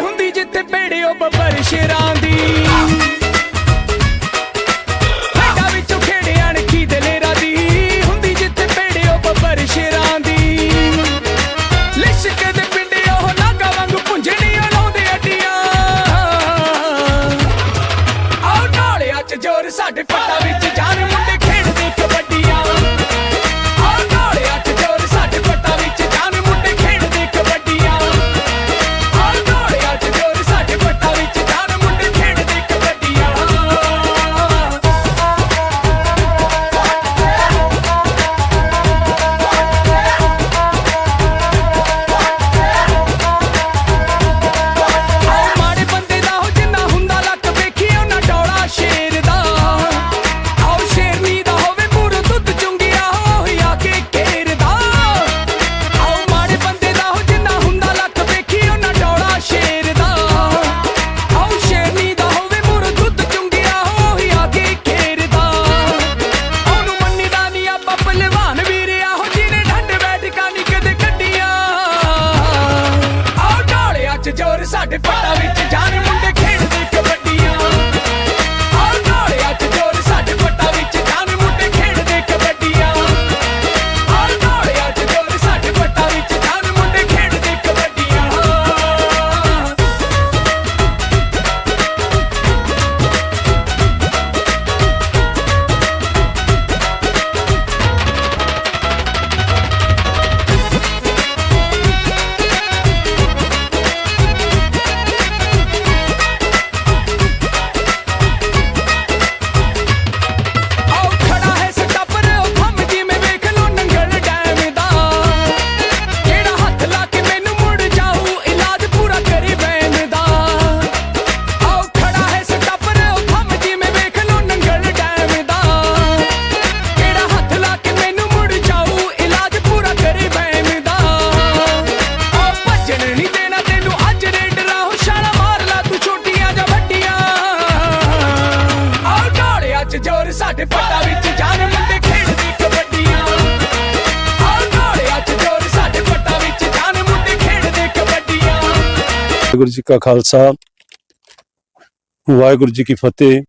ਹੁੰਦੀ ਜਿੱਥੇ ਪੇੜਿਓ ਬੱਬਰ ਸ਼ੇਰਾਂ ਦੀ। 'ਚ ਜ਼ੋਰ ਵਾਹਿਗੁਰੂ ਜੀ ਕਾ ਖਾਲਸਾ, ਵਾਹਿਗੁਰੂ ਜੀ ਕੀ ਫਤਿਹ।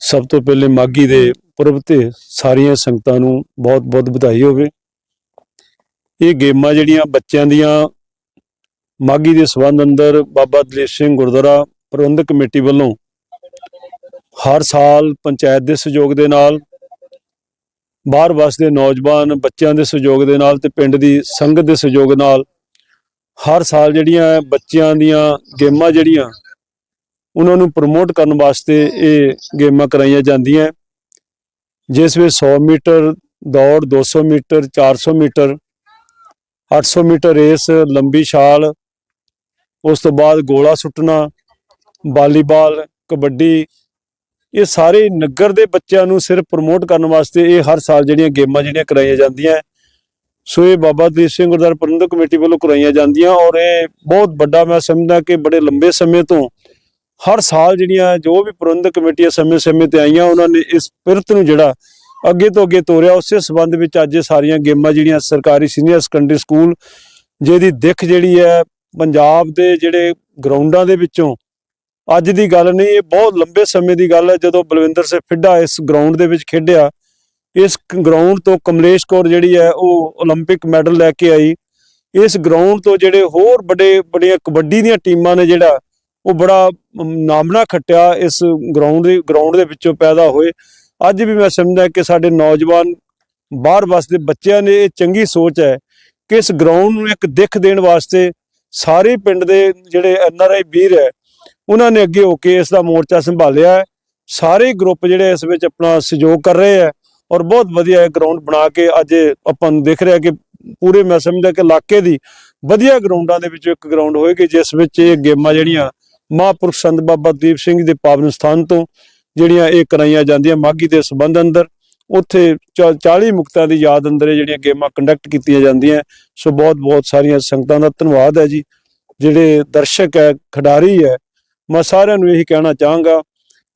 ਸਭ ਤੋਂ ਪਹਿਲੇ ਮਾਗੀ ਦੇ ਪੁਰਬ ਤੇ ਸਾਰੀਆਂ ਸੰਗਤਾਂ ਨੂੰ ਬਹੁਤ-ਬਹੁਤ ਵਧਾਈ ਹੋਵੇ। ਇਹ ਗੇਮਾਂ ਜਿਹੜੀਆਂ ਬੱਚਿਆਂ ਦੀਆਂ ਮਾਗੀ ਦੇ ਸਬੰਧ ਅੰਦਰ ਬਾਬਾ ਦਲੇਰ ਸਿੰਘ ਗੁਰਦੁਆਰਾ ਪ੍ਰਬੰਧਕ ਕਮੇਟੀ ਵੱਲੋਂ ਹਰ ਸਾਲ ਪੰਚਾਇਤ ਦੇ ਸਹਿਯੋਗ ਦੇ ਨਾਲ, ਬਾਹਰ ਵਸਦੇ ਨੌਜਵਾਨ ਬੱਚਿਆਂ ਦੇ ਸਹਿਯੋਗ ਦੇ ਨਾਲ ਤੇ ਪਿੰਡ ਦੀ ਸੰਗਤ ਦੇ ਸਹਿਯੋਗ ਨਾਲ ਹਰ ਸਾਲ ਜਿਹੜੀਆਂ ਬੱਚਿਆਂ ਦੀਆਂ ਗੇਮਾਂ ਜਿਹੜੀਆਂ, ਉਹਨਾਂ ਨੂੰ ਪ੍ਰਮੋਟ ਕਰਨ ਵਾਸਤੇ ਇਹ ਗੇਮਾਂ ਕਰਾਈਆਂ ਜਾਂਦੀਆਂ। ਜਿਸ ਵਿੱਚ 100 ਮੀਟਰ ਦੌੜ 200 ਮੀਟਰ 400 ਮੀਟਰ 800 ਮੀਟਰ ਰੇਸ, ਲੰਬੀ ਛਾਲ, ਉਸ ਤੋਂ ਬਾਅਦ ਗੋਲਾ ਸੁੱਟਣਾ, ਵਾਲੀਬਾਲ, ਕਬੱਡੀ, ਇਹ ਸਾਰੇ ਨਗਰ ਦੇ ਬੱਚਿਆਂ ਨੂੰ ਸਿਰਫ ਪ੍ਰਮੋਟ ਕਰਨ ਵਾਸਤੇ ਇਹ ਹਰ ਸਾਲ ਜਿਹੜੀਆਂ ਗੇਮਾਂ ਜਿਹੜੀਆਂ ਕਰਾਈਆਂ ਜਾਂਦੀਆਂ। ਸੋ ਇਹ ਬਾਬਾ ਦੀਪ ਸਿੰਘ ਗੁਰਦੁਆਰਾ ਪ੍ਰਬੰਧਕ ਕਮੇਟੀ ਵੱਲੋਂ ਕਰਾਈਆਂ ਜਾਂਦੀਆਂ ਔਰ ਇਹ ਬਹੁਤ ਵੱਡਾ ਮੈਂ ਸਮਝਦਾ ਕਿ ਬੜੇ ਲੰਬੇ ਸਮੇਂ ਤੋਂ ਹਰ ਸਾਲ ਜਿਹੜੀਆਂ ਜੋ ਵੀ ਪ੍ਰਬੰਧਕ ਕਮੇਟੀਆਂ ਸਮੇਂ-ਸਮੇਂ ਤੇ ਆਈਆਂ, ਉਹਨਾਂ ਨੇ ਇਸ ਪਿਰਤ ਨੂੰ ਜਿਹੜਾ ਅੱਗੇ ਤੋਂ ਅੱਗੇ ਤੋਰਿਆ, ਉਸੇ ਸਬੰਧ ਵਿੱਚ ਅੱਜ ਇਹ ਸਾਰੀਆਂ ਗੇਮਾਂ ਜਿਹੜੀਆਂ ਸਰਕਾਰੀ ਸੀਨੀਅਰ ਸੈਕੰਡਰੀ ਸਕੂਲ ਜਿਹਦੀ ਦਿੱਖ ਜਿਹੜੀ ਹੈ, ਪੰਜਾਬ ਦੇ ਜਿਹੜੇ ਗਰਾਊਂਡਾਂ ਦੇ ਵਿੱਚੋਂ ਅੱਜ ਦੀ ਗੱਲ ਨਹੀਂ, ਇਹ ਬਹੁਤ ਲੰਬੇ ਸਮੇਂ ਦੀ ਗੱਲ ਹੈ ਜਦੋਂ ਬਲਵਿੰਦਰ ਸਿੰਘ ਫਿੱਡਾ ਇਸ ਗਰਾਊਂਡ ਦੇ ਵਿੱਚ ਖੇਡਿਆ। ਇਸ ਗਰਾਊਂਡ ਤੋਂ ਕਮਲੇਸ਼ ਕੌਰ ਜਿਹੜੀ ਹੈ ਉਹ 올림픽 ਮੈਡਲ ਲੈ ਕੇ ਆਈ ਇਸ ਗਰਾਊਂਡ ਤੋਂ ਜਿਹੜੇ ਹੋਰ ਵੱਡੇ ਵੱਡੀਆਂ ਕਬੱਡੀ ਦੀਆਂ ਟੀਮਾਂ ਨੇ ਜਿਹੜਾ ਉਹ ਬੜਾ ਅਮ, ਨਾਮਣਾ ਖੱਟਿਆ ਇਸ ਗਰਾਊਂਡ ਦੇ ਗਰਾਊਂਡ ਦੇ ਵਿੱਚੋਂ ਪੈਦਾ ਹੋਏ ਅੱਜ ਵੀ ਮੈਂ ਸਮਝਦਾ ਕਿ ਸਾਡੇ ਨੌਜਵਾਨ ਬਾਹਰ ਵਸਦੇ ਬੱਚਿਆਂ ਨੇ ਇਹ ਚੰਗੀ ਸੋਚ ਹੈ ਕਿ ਇਸ ਗਰਾਊਂਡ ਨੂੰ ਇੱਕ ਦਿੱਖ ਦੇਣ ਵਾਸਤੇ ਸਾਰੇ ਪਿੰਡ ਦੇ ਜਿਹੜੇ ਐਨਆਰਆਈ ਵੀਰ ਹੈ ਉਹਨਾਂ ਨੇ ਅੱਗੇ ਹੋ ਕੇ ਇਸ ਦਾ ਮੋਰਚਾ ਸੰਭਾਲਿਆ ਹੈ ਸਾਰੇ ਗਰੁੱਪ ਜਿਹੜੇ ਇਸ ਵਿੱਚ ਆਪਣਾ ਸਹਿਯੋਗ ਕਰ ਰਹੇ ਹੈ ਔਰ ਬਹੁਤ ਵਧੀਆ ਇਹ ਗਰਾਊਂਡ ਬਣਾ ਕੇ ਅੱਜ ਆਪਾਂ ਨੂੰ ਦੇਖ ਰਿਹਾ ਕਿ ਪੂਰੇ ਮੈਂ ਸਮਝਦਾ ਕਿ ਇਲਾਕੇ ਦੀ ਵਧੀਆ ਗਰਾਊਂਡਾਂ ਦੇ ਵਿੱਚੋਂ ਇੱਕ ਗਰਾਊਂਡ ਹੋਏਗੀ, ਜਿਸ ਵਿੱਚ ਇਹ ਗੇਮਾਂ ਜਿਹੜੀਆਂ ਮਹਾਂਪੁਰਖ ਸੰਤ ਬਾਬਾ ਦੀਪ ਸਿੰਘ ਦੇ ਪਾਵਨ ਸਥਾਨ ਤੋਂ ਜਿਹੜੀਆਂ ਇਹ ਕਰਾਈਆਂ ਜਾਂਦੀਆਂ ਮਾਗੀ ਦੇ ਸਬੰਧ ਅੰਦਰ, ਉੱਥੇ 40 ਮੁਕਤਾਂ ਦੀ ਯਾਦ ਅੰਦਰ ਇਹ ਜਿਹੜੀਆਂ ਗੇਮਾਂ ਕੰਡਕਟ ਕੀਤੀਆਂ ਜਾਂਦੀਆਂ। ਸੋ ਬਹੁਤ ਬਹੁਤ ਸਾਰੀਆਂ ਸੰਗਤਾਂ ਦਾ ਧੰਨਵਾਦ ਹੈ ਜੀ। ਜਿਹੜੇ ਦਰਸ਼ਕ ਹੈ, ਖਿਡਾਰੀ ਹੈ, ਮੈਂ ਸਾਰਿਆਂ ਨੂੰ ਇਹੀ ਕਹਿਣਾ ਚਾਹਾਂਗਾ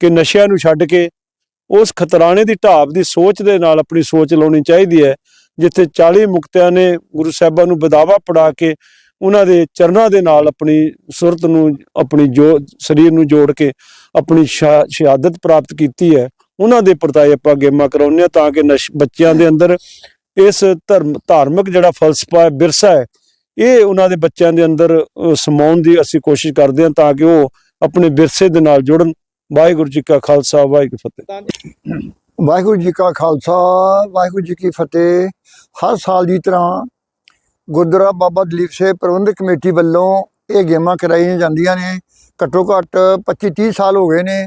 ਕਿ ਨਸ਼ਿਆਂ ਨੂੰ ਛੱਡ ਕੇ ਉਸ ਖਤਰਾਣੇ ਦੀ ਢਾਬ ਦੀ ਸੋਚ ਦੇ ਨਾਲ ਆਪਣੀ ਸੋਚ ਲਾਉਣੀ ਚਾਹੀਦੀ ਹੈ, ਜਿੱਥੇ 40 ਮੁਕਤਿਆਂ ਨੇ ਗੁਰੂ ਸਾਹਿਬਾਂ ਨੂੰ ਬਦਾਵਾ ਪੜਾ ਕੇ ਉਹਨਾਂ ਦੇ ਚਰਨਾਂ ਦੇ ਨਾਲ ਆਪਣੀ ਸੁਰਤ ਨੂੰ, ਆਪਣੀ ਜੋ, ਸਰੀਰ ਨੂੰ ਜੋੜ ਕੇ ਆਪਣੀ ਸ਼ਹਾ- ਸ਼ਹਾਦਤ ਪ੍ਰਾਪਤ ਕੀਤੀ ਹੈ। ਉਹਨਾਂ ਦੇ ਪ੍ਰਤਾਏ ਆਪਾਂ ਗੇਮਾਂ ਕਰਾਉਂਦੇ ਹਾਂ ਤਾਂ ਕਿ ਨਸ਼- ਬੱਚਿਆਂ ਦੇ ਅੰਦਰ ਇਸ ਧਰਮ, ਧਾਰਮਿਕ ਜਿਹੜਾ ਫਲਸਫਾ ਹੈ, ਵਿਰਸਾ ਹੈ, ਇਹ ਉਹਨਾਂ ਦੇ ਬੱਚਿਆਂ ਦੇ ਅੰਦਰ ਸਮਾਉਣ ਦੀ ਅਸੀਂ ਕੋਸ਼ਿਸ਼ ਕਰਦੇ ਹਾਂ ਤਾਂ ਕਿ ਉਹ ਆਪਣੇ ਵਿਰਸੇ ਦੇ ਨਾਲ ਜੁੜਨ। ਵਾਹਿਗੁਰੂ ਜੀ ਕਾ ਖਾਲਸਾ, ਵਾਹਿਗੁਰੂ ਫਤਿਹ। ਵਾਹਿਗੁਰੂ ਜੀ ਕਾ ਖਾਲਸਾ, ਵਾਹਿਗੁਰੂ ਜੀ ਕੀ ਫਤਿਹ। ਹਰ ਸਾਲ ਦੀ ਤਰ੍ਹਾਂ ਗੁਰਦੁਆਰਾ ਬਾਬਾ ਦਲੀਪ ਸਿੰਘ ਪ੍ਰਬੰਧਕ ਕਮੇਟੀ ਵੱਲੋਂ ਇਹ ਗੇਮਾਂ ਕਰਾਈਆਂ ਜਾਂਦੀਆਂ ਨੇ। ਘੱਟੋ ਘੱਟ 25 30 ਸਾਲ ਹੋ ਗਏ ਨੇ।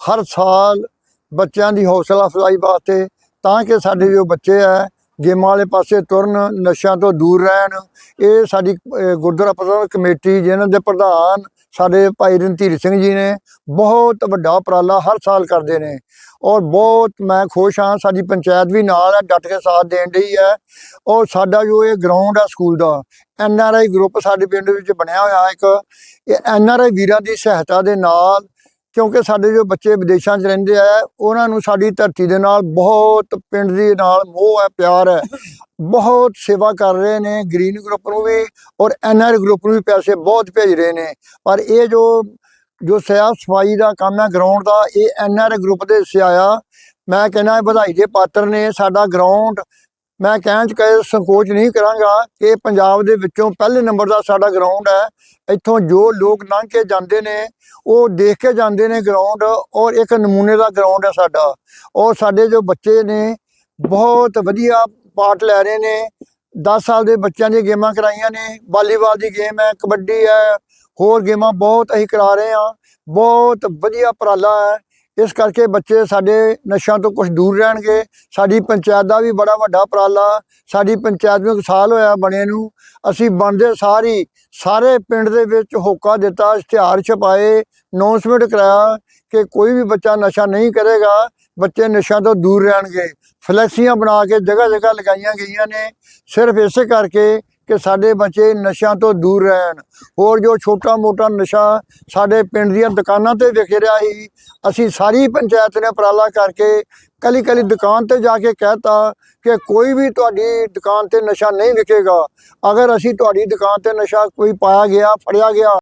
ਹਰ ਸਾਲ ਬੱਚਿਆਂ ਦੀ ਹੌਸਲਾ ਅਫਜ਼ਾਈ ਵਾਸਤੇ ਤਾਂ ਕਿ ਸਾਡੇ ਜੋ ਬੱਚੇ ਆ ਗੇਮਾਂ ਵਾਲੇ ਪਾਸੇ ਤੁਰਨ, ਨਸ਼ਿਆਂ ਤੋਂ ਦੂਰ ਰਹਿਣ। ਇਹ ਸਾਡੀ ਗੁਰਦੁਆਰਾ ਪ੍ਰਬੰਧਕ ਕਮੇਟੀ ਜਿਹਨਾਂ ਦੇ ਪ੍ਰਧਾਨ ਸਾਡੇ ਭਾਈ ਰਣਧੀਰ ਸਿੰਘ ਜੀ ਨੇ ਬਹੁਤ ਵੱਡਾ ਉਪਰਾਲਾ ਹਰ ਸਾਲ ਕਰਦੇ ਨੇ। ਔਰ ਬਹੁਤ ਮੈਂ ਖੁਸ਼ ਹਾਂ, ਸਾਡੀ ਪੰਚਾਇਤ ਵੀ ਨਾਲ ਹੈ, ਡਟ ਕੇ ਸਾਥ ਦੇਣ ਡਈ ਹੈ। ਔਰ ਸਾਡਾ ਜੋ ਇਹ ਗਰਾਊਂਡ ਆ ਸਕੂਲ ਦਾ, ਐਨ ਆਰ ਆਈ ਗਰੁੱਪ ਸਾਡੇ ਪਿੰਡ ਵਿੱਚ ਬਣਿਆ ਹੋਇਆ ਇੱਕ। ਇਹ ਐਨ ਆਰ ਆਈ ਵੀਰਾਂ ਦੀ ਸਹਾਇਤਾ ਦੇ ਨਾਲ ਕਿਉਂਕਿ ਸਾਡੇ ਜੋ ਬੱਚੇ ਵਿਦੇਸ਼ਾਂ 'ਚ ਰਹਿੰਦੇ ਆ, ਉਹਨਾਂ ਨੂੰ ਸਾਡੀ ਧਰਤੀ ਦੇ ਨਾਲ ਬਹੁਤ ਪਿੰਡ ਦੇ ਨਾਲ ਮੋਹ ਹੈ, ਪਿਆਰ ਹੈ। ਬਹੁਤ ਸੇਵਾ ਕਰ ਰਹੇ ਨੇ, ਗ੍ਰੀਨ ਗਰੁੱਪ ਨੂੰ ਵੀ ਔਰ ਐਨ ਆਰ ਗਰੁੱਪ ਨੂੰ ਵੀ ਪੈਸੇ ਬਹੁਤ ਭੇਜ ਰਹੇ ਨੇ। ਪਰ ਇਹ ਜੋ ਜੋ ਸਾਫ਼ ਸਫ਼ਾਈ ਦਾ ਕੰਮ ਹੈ ਗਰਾਊਂਡ ਦਾ, ਇਹ ਐਨ ਆਰ ਗਰੁੱਪ ਦੇ ਹਿੱਸੇ ਆਇਆ ਮੈਂ ਕਹਿੰਦਾ ਵਧਾਈ ਦੇ ਪਾਤਰ ਨੇ, ਸਾਡਾ ਗਰਾਊਂਡ ਮੈਂ ਕਹਿਣ ਚ ਕਹੇ ਸੰਕੋਚ ਨਹੀਂ ਕਰਾਂਗਾ ਕਿ ਪੰਜਾਬ ਦੇ ਵਿੱਚੋਂ ਪਹਿਲੇ ਨੰਬਰ ਦਾ ਸਾਡਾ ਗਰਾਊਂਡ ਹੈ। ਇੱਥੋਂ ਜੋ ਲੋਕ ਲੰਘ ਕੇ ਜਾਂਦੇ ਨੇ, ਉਹ ਦੇਖ ਕੇ ਜਾਂਦੇ ਨੇ ਗਰਾਊਂਡ ਔਰ ਇੱਕ ਨਮੂਨੇ ਦਾ ਗਰਾਊਂਡ ਹੈ ਸਾਡਾ। ਔਰ ਸਾਡੇ ਜੋ ਬੱਚੇ ਨੇ, ਬਹੁਤ ਵਧੀਆ ਪਾਰਟ ਲੈ ਰਹੇ ਨੇ। 10 ਸਾਲ ਦੇ ਬੱਚਿਆਂ ਦੀਆਂ ਗੇਮਾਂ ਕਰਾਈਆਂ ਨੇ। ਵਾਲੀਬਾਲ ਦੀ ਗੇਮ ਹੈ, ਕਬੱਡੀ ਹੈ, ਹੋਰ ਗੇਮਾਂ ਬਹੁਤ ਅਸੀਂ ਕਰਾ ਰਹੇ ਹਾਂ। ਬਹੁਤ ਵਧੀਆ ਉਪਰਾਲਾ ਹੈ। ਇਸ ਕਰਕੇ ਬੱਚੇ ਸਾਡੇ ਨਸ਼ਿਆਂ ਤੋਂ ਕੁਝ ਦੂਰ ਰਹਿਣਗੇ। ਸਾਡੀ ਪੰਚਾਇਤ ਦਾ ਵੀ ਬੜਾ ਵੱਡਾ ਉਪਰਾਲਾ। ਸਾਡੀ ਪੰਚਾਇਤ ਨੂੰ ਇੱਕ ਸਾਲ ਹੋਇਆ ਬਣੇ ਨੂੰ। ਅਸੀਂ ਬਣਦੇ ਸਾਰੀ, ਸਾਰੇ ਪਿੰਡ ਦੇ ਵਿੱਚ ਹੋਕਾ ਦਿੱਤਾ, ਇਸ਼ਤਿਹਾਰ ਛਪਾਏ ਅਨਾਉਂਸਮੈਂਟ ਕਰਾਇਆ ਕਿ ਕੋਈ ਵੀ ਬੱਚਾ ਨਸ਼ਾ ਨਹੀਂ ਕਰੇਗਾ, ਬੱਚੇ ਨਸ਼ਿਆਂ ਤੋਂ ਦੂਰ ਰਹਿਣਗੇ। ਫਲੈਕਸੀਆਂ ਬਣਾ ਕੇ ਜਗ੍ਹਾ ਜਗ੍ਹਾ ਲਗਾਈਆਂ ਗਈਆਂ ਨੇ। ਸਿਰਫ ਇਸੇ ਕਰਕੇ ਕਿ ਸਾਡੇ ਬੱਚੇ ਨਸ਼ਿਆਂ ਤੋਂ ਦੂਰ ਰਹਿਣ। ਹੋਰ ਜੋ ਛੋਟਾ ਮੋਟਾ ਨਸ਼ਾ ਸਾਡੇ ਪਿੰਡ ਦੀਆਂ ਦੁਕਾਨਾਂ ਤੇ ਵਿਖ ਰਿਹਾ ਸੀ, ਅਸੀਂ ਸਾਰੀ ਪੰਚਾਇਤ ਨੇ ਉਪਰਾਲਾ ਕਰਕੇ ਕਲੀ ਕਲੀ ਦੁਕਾਨ ਤੇ ਜਾ ਕੇ ਕਹਿਤਾ ਕਿ ਕੋਈ ਵੀ ਤੁਹਾਡੀ ਦੁਕਾਨ ਤੇ ਨਸ਼ਾ ਨਹੀਂ ਵਿਕੇਗਾ। ਅਗਰ ਅਸੀਂ ਤੁਹਾਡੀ ਦੁਕਾਨ ਤੇ ਨਸ਼ਾ ਕੋਈ ਪਾਇਆ ਗਿਆ, ਫੜਿਆ ਗਿਆ